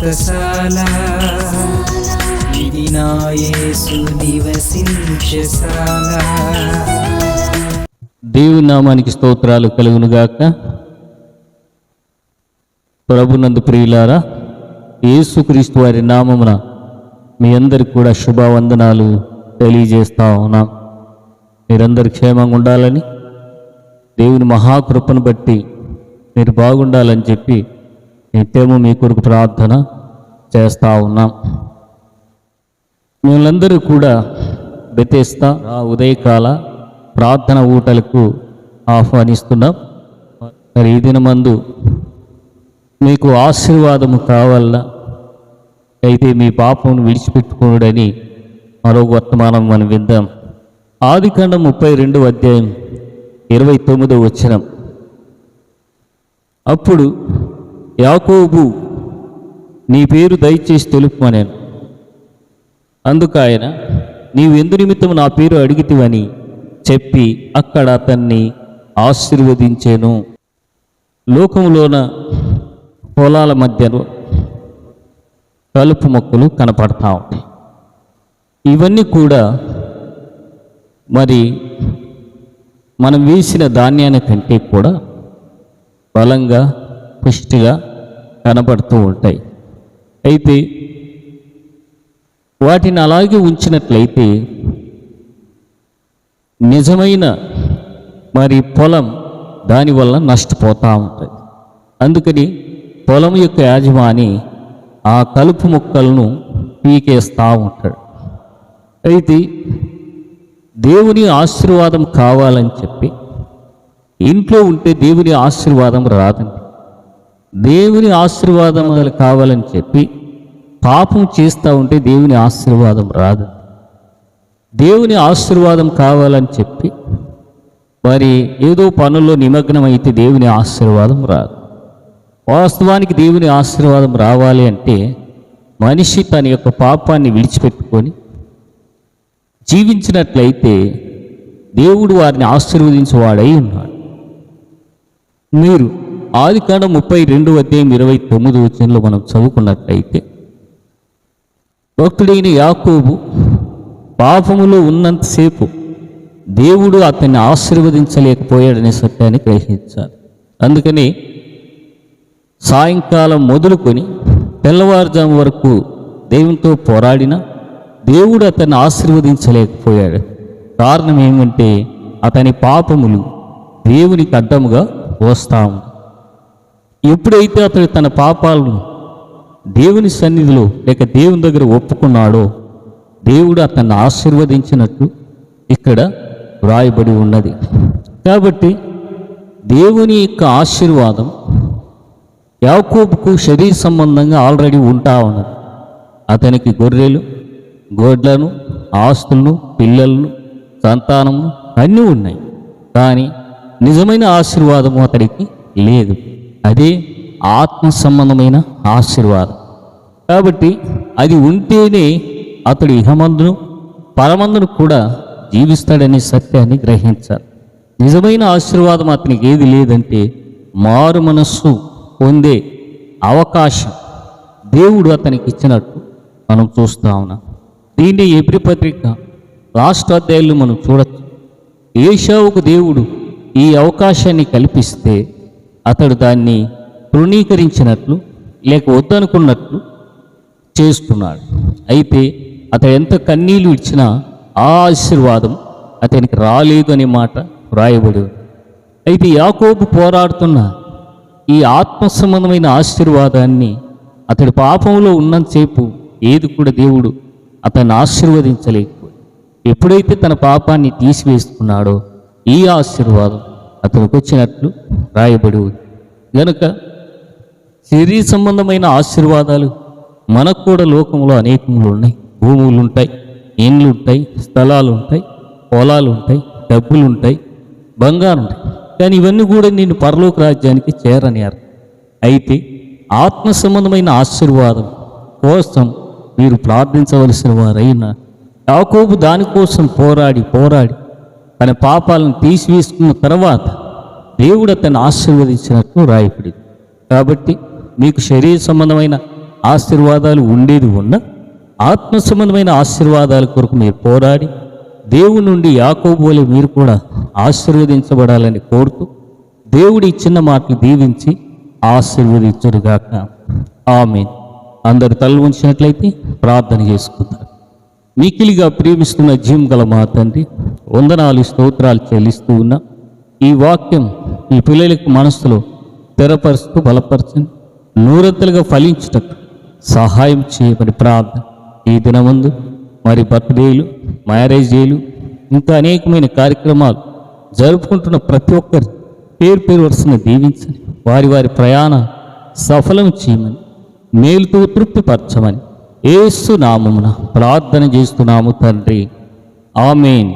వ్రతశాల ఇది నివసించశాల దేవుని నామానికి స్తోత్రాలు కలుగునుగాక. ప్రభునందు ప్రియులారా యేసుక్రీస్తు వారి నామమున మీ అందరికి కూడా శుభవందనాలు తెలియజేస్తా ఉన్నాం. మీరందరు క్షేమంగా ఉండాలని దేవుని మహాకృపను బట్టి మీరు బాగుండాలని చెప్పి నిత్యము మీ కొరకు ప్రార్థన చేస్తూ ఉన్నాం. మిమ్మల్ందరూ కూడా బెతేస్తా ఆ ఉదయకాల ప్రార్థన ఊటలకు ఆహ్వానిస్తున్నాం. మరి ఈ దినమందు మీకు ఆశీర్వాదము కావాలన్నా అయితే మీ పాపమును విడిచిపెట్టుకోడని మరో వర్తమానం మనం విందాం. ఆదికాండం ముప్పై రెండు అధ్యాయం ఇరవై తొమ్మిదో వచ్చినం అప్పుడు యాకోబు నీ పేరు దయచేసి తెలుపుమనేను అందుకు ఆయన నీవు ఎందు నిమిత్తం నా పేరు అడిగితివని చెప్పి అక్కడ అతన్ని ఆశీర్వదించాను. లోకంలోన పొలాల మధ్యలో కలుపు మొక్కలు కనపడతా ఉంటాయి. ఇవన్నీ కూడా మరి మనం వేసిన ధాన్యాన్ని కంటే కూడా బలంగా పుష్టిగా కనపడుతూ ఉంటాయి. అయితే వాటిని అలాగే ఉంచినట్లయితే నిజమైన మరి పొలం దానివల్ల నష్టపోతూ ఉంటుంది. అందుకని పొలం యొక్క యాజమాని ఆ కలుపు మొక్కలను పీకేస్తూ ఉంటాడు. అయితే దేవుని ఆశీర్వాదం కావాలని చెప్పి ఇంట్లో ఉంటే దేవుని ఆశీర్వాదం రాదండి. దేవుని ఆశీర్వాదం కావాలని చెప్పి పాపం చేస్తూ ఉంటే దేవుని ఆశీర్వాదం రాదు. దేవుని ఆశీర్వాదం కావాలని చెప్పి మరి ఏదో పనుల్లో నిమగ్నం అయితే దేవుని ఆశీర్వాదం రాదు. వాస్తవానికి దేవుని ఆశీర్వాదం రావాలి అంటే మనిషి తన యొక్క పాపాన్ని విడిచిపెట్టుకొని జీవించినట్లయితే దేవుడు వారిని ఆశీర్వదించేవాడై ఉన్నాడు. మీరు ఆదికాండ ముప్పై రెండు అధ్యాయం ఇరవై తొమ్మిది వచ్చినలో మనం చదువుకున్నట్లయితే భక్తుడైన యాకోబు పాపములో ఉన్నంతసేపు దేవుడు అతన్ని ఆశీర్వదించలేకపోయాడనే సత్యాన్ని గ్రహించాలి అందుకని సాయంకాలం మొదలుకొని తెల్లవారుజాము వరకు దేవునితో పోరాడిన దేవుడు అతన్ని ఆశీర్వదించలేకపోయాడు. కారణం ఏమంటే అతని పాపములు దేవునికి అడ్డముగా వస్తాము. ఎప్పుడైతే అతడు తన పాపాలను దేవుని సన్నిధిలో లేక దేవుని దగ్గర ఒప్పుకున్నాడో దేవుడు అతన్ని ఆశీర్వదించినట్టు ఇక్కడ వ్రాయబడి ఉన్నది. కాబట్టి దేవుని యొక్క ఆశీర్వాదం యాకోబుకు శరీర సంబంధంగా ఆల్రెడీ ఉంటా ఉన్నది. అతనికి గొర్రెలు గోడ్లను ఆస్తులను పిల్లలను సంతానము అన్నీ ఉన్నాయి. కానీ నిజమైన ఆశీర్వాదము అతడికి లేదు. అదే ఆత్మ సంబంధమైన ఆశీర్వాదం. కాబట్టి అది ఉంటేనే అతడు ఇహమందును పరమందును కూడా జీవిస్తాడనే సత్యాన్ని గ్రహించాలి. నిజమైన ఆశీర్వాదం అతనికి ఏది లేదంటే మారు మనస్సు పొందే అవకాశం దేవుడు అతనికి ఇచ్చినట్టు మనం చూస్తా ఉన్నాం. దీన్ని ఎబ్రి పత్రిక లాస్ట్ అధ్యాయులు మనం చూడొచ్చు. ఏషావుకు దేవుడు ఈ అవకాశాన్ని కల్పిస్తే అతడు దాన్ని తృణీకరించినట్లు లేక వద్దనుకున్నట్లు చేస్తున్నాడు. అయితే అతడు ఎంత కన్నీళ్ళు ఇచ్చినా ఆ ఆశీర్వాదం అతనికి రాలేదు అనే మాట వ్రాయబడి అయితే యాకోబు పోరాడుతున్న ఈ ఆత్మ సంబంధమైన ఆశీర్వాదాన్ని అతడి పాపంలో ఉన్నంతసేపు ఏది కూడా దేవుడు అతన్ని ఆశీర్వదించలేకపోయి ఎప్పుడైతే తన పాపాన్ని తీసివేసుకున్నాడో ఈ ఆశీర్వాదం అతనికి వచ్చినట్లు రాయబడి ఉంది. గనుక శరీర సంబంధమైన ఆశీర్వాదాలు మనకు కూడా లోకంలో అనేకములు ఉన్నాయి. భూములు ఉంటాయి ఇండ్లు ఉంటాయి స్థలాలు ఉంటాయి పొలాలు ఉంటాయి డబ్బులు ఉంటాయి బంగారం ఉంటాయి కానీ ఇవన్నీ కూడా నేను పరలోక రాజ్యానికి చేరని అర్థం అయితే ఆత్మ సంబంధమైన ఆశీర్వాదం కోసం మీరు ప్రార్థించవలసిన వారైనా యాకోబు దానికోసం పోరాడి పోరాడి తన పాపాలను తీసివేసుకున్న తర్వాత దేవుడు అతన్ని ఆశీర్వదించినట్లు రాయపడింది కాబట్టి మీకు శరీర సంబంధమైన ఆశీర్వాదాలు ఉండేది ఉన్న ఆత్మ సంబంధమైన ఆశీర్వాదాల కొరకు మీరు పోరాడి దేవుడి నుండి యాకోబోలే మీరు కూడా ఆశీర్వదించబడాలని కోరుతూ దేవుడి ఇచ్చిన మాటలు దీవించి ఆశీర్వదించుడుగాక ఆమె అందరు తల్లు ఉంచినట్లయితే ప్రార్థన చేసుకుంటారు మికిలిగా ప్రేమిస్తున్న జీవం గల మా తండ్రి వందనాలు స్తోత్రాలు చెల్లిస్తూ ఉన్నా ఈ వాక్యం ఈ పిల్లలకు మనస్సులో తెరపరుస్తూ బలపరచండి నూరెత్తలుగా ఫలించుటకు సహాయం చేయమని ప్రార్థన. ఈ దినమందు మరి బర్త్డేలు మ్యారేజీలు ఇంకా అనేకమైన కార్యక్రమాలు జరుపుకుంటున్న ప్రతి ఒక్కరి పేరు పేరు వరుసన దీవించని వారి వారి ప్రయాణ సఫలం చేయమని మేలుతో తృప్తిపరచమని ఏసు నామమున ప్రార్థన చేస్తున్నాము తండ్రి. ఆమెన్.